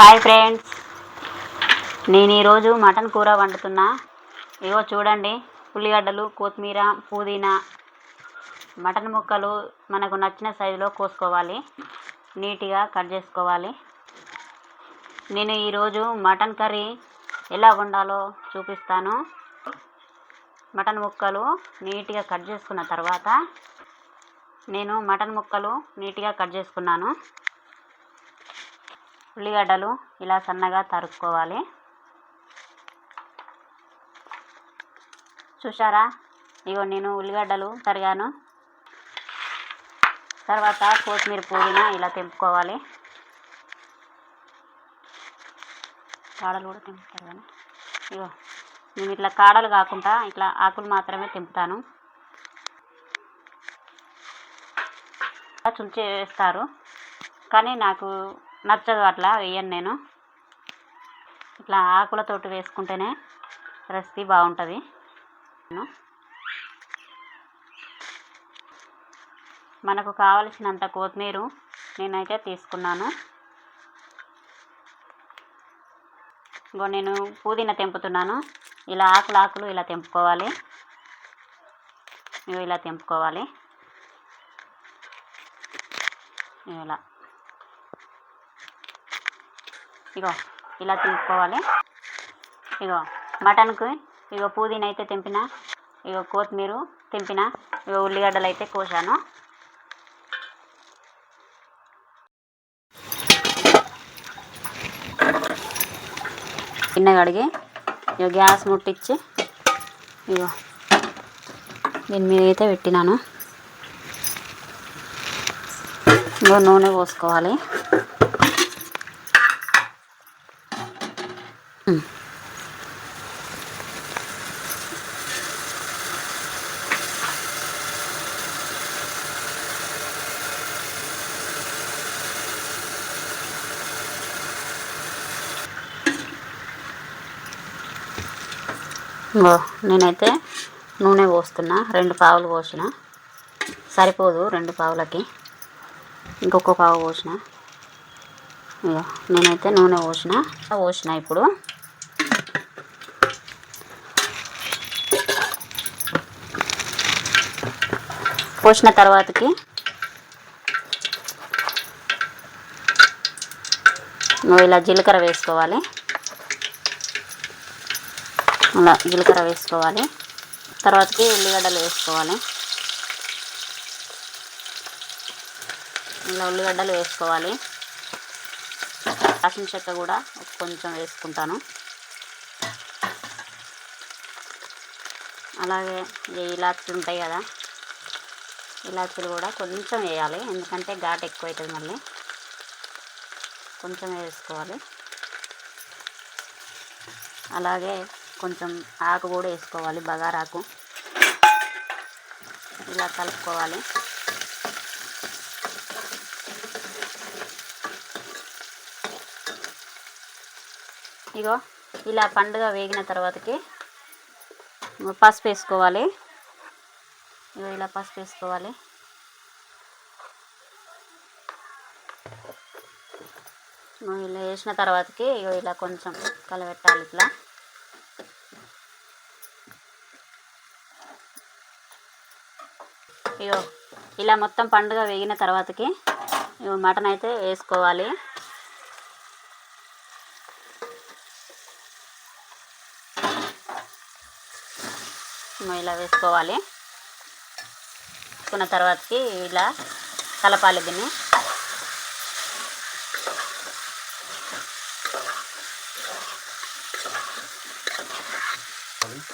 Hi friends నేను ఈరోజు mutton కూర వండుతున్నా. ఇగో చూడండి ఉల్లిగడ్డలు కొత్తిమీర పుదీనా మటన్ ముక్కలు మనకు నచ్చిన సైజులో కోసుకోవాలి. నీట్గా కట్ చేసుకోవాలి. నేను ఈరోజు మటన్ కర్రీ ఎలా వండాలో చూపిస్తాను. మటన్ ముక్కలు నీట్గా కట్ చేసుకున్న తర్వాత నేను మటన్ ముక్కలు నీట్గా కట్ చేసుకున్నాను. ఉల్లిగడ్డలు ఇలా సన్నగా తరుక్కోవాలి. చూసారా ఇగో నేను ఉల్లిగడ్డలు తరిగాను. తర్వాత కొత్తిమీర పుదీనా ఇలా తెంపుకోవాలి. కాడలు కూడా తెంపుతారు కానీ ఇగో నేను ఇట్లా కాడలు కాకుండా ఇట్లా ఆకులు మాత్రమే తెంపుతాను. చుంచి వేస్తారు కానీ నాకు నచ్చదు అట్లా వేయను నేను. ఇట్లా ఆకులతోటి వేసుకుంటేనే రెసిపీ బాగుంటుంది. మనకు కావలసినంత కొత్తిమీర నేనైతే తీసుకున్నాను. ఇంకో నేను పుదీనా తెంపుతున్నాను. ఇలా ఆకులు ఆకులు ఇలా తెంపుకోవాలి. ఇలా తెంపుకోవాలి. ఇలా. ఇగో ఇలా తీసుకోవాలి. ఇగో మటన్కి ఇగో పుదీనా అయితే తెంపిన ఇగో కొత్తిమీర తెంపిన ఇగో ఉల్లిగడ్డలు అయితే కోసాను. గిన్నె కడిగి ఇగో గ్యాస్ ముట్టించి ఇగో దీని మీద అయితే పెట్టినాను. ఇగో నూనె పోసుకోవాలి. ఇంగో నేనైతే నూనె పోస్తున్నా రెండు పావులు పోసిన. సరిపోదు రెండు పావులకి. ఇంకొక పావు పోసిన. ఇగో నేనైతే నూనె పోసిన. పోసిన ఇప్పుడు. పోసిన తర్వాతకి నువ్వు ఇలా జీలకర్ర వేసుకోవాలి. అలా జీలకర్ర వేసుకోవాలి. తర్వాతకి ఉల్లిగడ్డలు వేసుకోవాలి. ఇలా ఉల్లిగడ్డలు వేసుకోవాలి. రాసిన చెక్క కూడా కొంచెం వేసుకుంటాను. అలాగే ఇలాచి ఉంటాయి కదా. ఇలాచీలు కూడా కొంచెం వేయాలి. ఎందుకంటే ఘాట్ ఎక్కువ అవుతుంది మళ్ళీ. కొంచెం వేసుకోవాలి. అలాగే కొంచెం ఆకు కూడా వేసుకోవాలి బగారాకు ఇలా కలుపుకోవాలి. ఇగో ఇలా పండుగ వేగిన తర్వాతకి పసుపు వేసుకోవాలి. ఇగో ఇలా పసుపు వేసుకోవాలి. ఇలా వేసిన తర్వాతకి ఇగో ఇలా కొంచెం కలబెట్టాలి ఇట్లా. ఇగో ఇలా మొత్తం పండుగ వేగిన తర్వాతకి ఇగో మటన్ అయితే వేసుకోవాలి. ఇలా వేసుకోవాలి. వేసుకున్న తర్వాతకి ఇలా కలపాలి దీన్ని.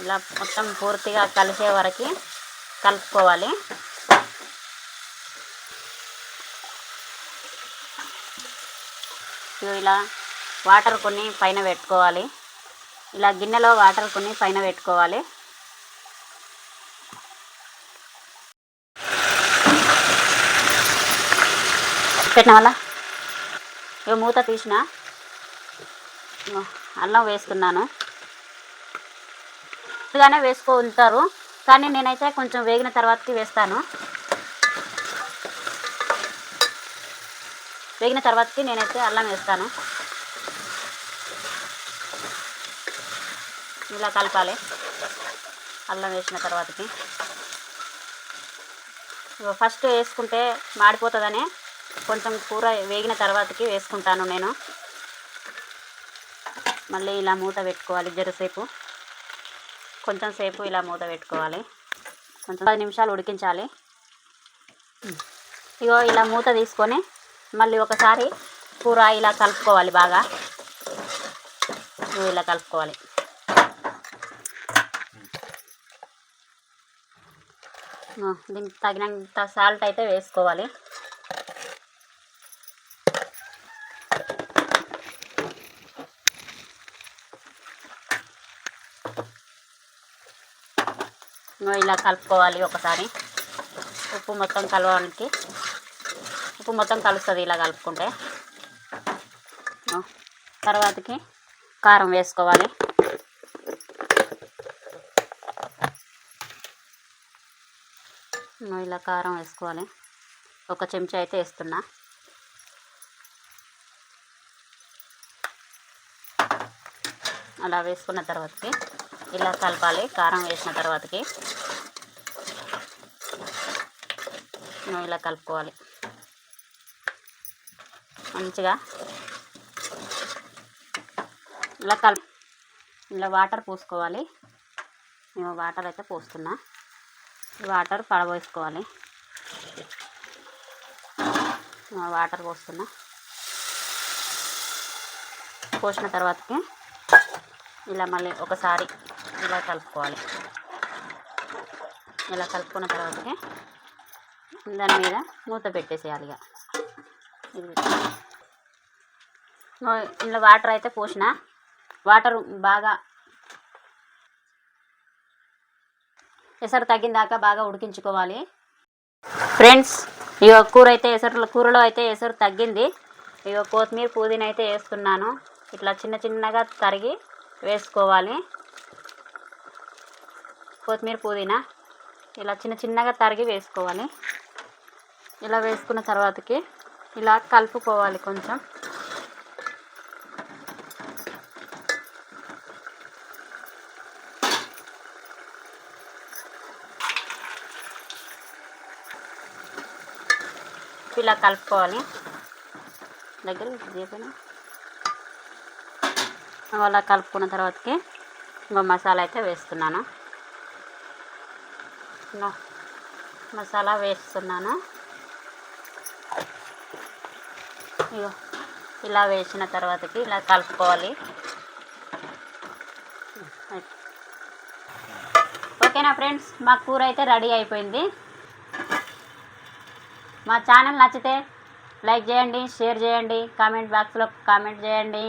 ఇలా మొత్తం పూర్తిగా కలిసే వరకు కలుపుకోవాలి. ఇలా వాటర్ కొన్ని పైన పెట్టుకోవాలి. ఇలా గిన్నెలో వాటర్ కొన్ని పైన పెట్టుకోవాలి. పెట్టిన వల్ల ఇవి మూత తీసిన? అల్లం వేసుకున్నాను. ముందుగానే వేసుకో ఉంటారు. కానీ నేనైతే కొంచెం వేగిన తర్వాతకి వేస్తాను. వేగిన తర్వాతకి నేనైతే అల్లం వేస్తాను. ఇలా కలపాలి. అల్లం వేసిన తర్వాతకి. ఫస్ట్ వేసుకుంటే మాడిపోతుందని కొంచెం కూర వేగిన తర్వాతకి వేసుకుంటాను నేను. మళ్ళీ ఇలా మూత పెట్టుకోవాలి జరసేపు. కొంచెం సేపు ఇలా మూత పెట్టుకోవాలి. కొంచెం పది నిమిషాలు ఉడికించాలి. ఇగో ఇలా మూత తీసుకొని మళ్ళీ ఒకసారి కూర ఇలా కలుపుకోవాలి బాగా. ఇలా కలుపుకోవాలి. దీనికి తగినంత సాల్ట్ అయితే వేసుకోవాలి. ఇలా కలుపుకోవాలి ఒకసారి. ఉప్పు మొత్తం కలవడానికి. ఉప్పు మొత్తం కలుస్తుంది ఇలా కలుపుకుంటే. తర్వాతకి కారం వేసుకోవాలి. ఇలా కారం వేసుకోవాలి. ఒక చెంచా అయితే వేస్తున్నా. అలా వేసుకున్న తర్వాతకి ఇలా కలపాలి కారం వేసిన తర్వాతకి. ఇగో ఇలా కలుపుకోవాలి. మంచిగా. ఇలా కల్ ఇలా వాటర్ పోసుకోవాలి. మేము వాటర్ అయితే పోస్తున్నా. వాటర్ పడబోసుకోవాలి. వాటర్ పోస్తున్నా. పోసిన తర్వాతకి ఇలా మళ్ళీ ఒకసారి ఇలా కలుపుకోవాలి. ఇలా కలుపుకున్న తర్వాతకి దాని మీద మూత పెట్టేసేయాలి ఇక. ఇందులో వాటర్ అయితే పోసిన వాటర్ బాగా ఎసరు తగ్గిందాక బాగా ఉడికించుకోవాలి. ఫ్రెండ్స్ ఇక కూర అయితే ఎసరు కూరలో అయితే ఎసరు తగ్గింది. ఇక కొత్తిమీర పుదీనా అయితే వేస్తున్నాను. ఇట్లా చిన్న చిన్నగా తరిగి వేసుకోవాలి. కొత్తిమీర పుదీనా ఇలా చిన్న చిన్నగా తరిగి వేసుకోవాలి. ఇలా వేసుకున్న తర్వాతకి ఇలా కలుపుకోవాలి కొంచెం. ఇలా కలుపుకోవాలి. దగ్గర అలా కలుపుకున్న తర్వాతకి ఇంకో మసాలా అయితే వేస్తున్నాను. ఇంకో మసాలా వేస్తున్నాను. ఇగో ఇలా వేసిన తర్వాతకి ఇలా కలుపుకోవాలి. ఓకేనా ఫ్రెండ్స్ మా కూర అయితే రెడీ అయిపోయింది. మా ఛానల్ నచ్చితే లైక్ చేయండి షేర్ చేయండి కామెంట్ బాక్స్లో కామెంట్ చేయండి.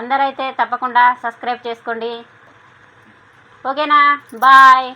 అందరైతే తప్పకుండా సబ్స్క్రైబ్ చేసుకోండి. ఓకేనా? బాయ్.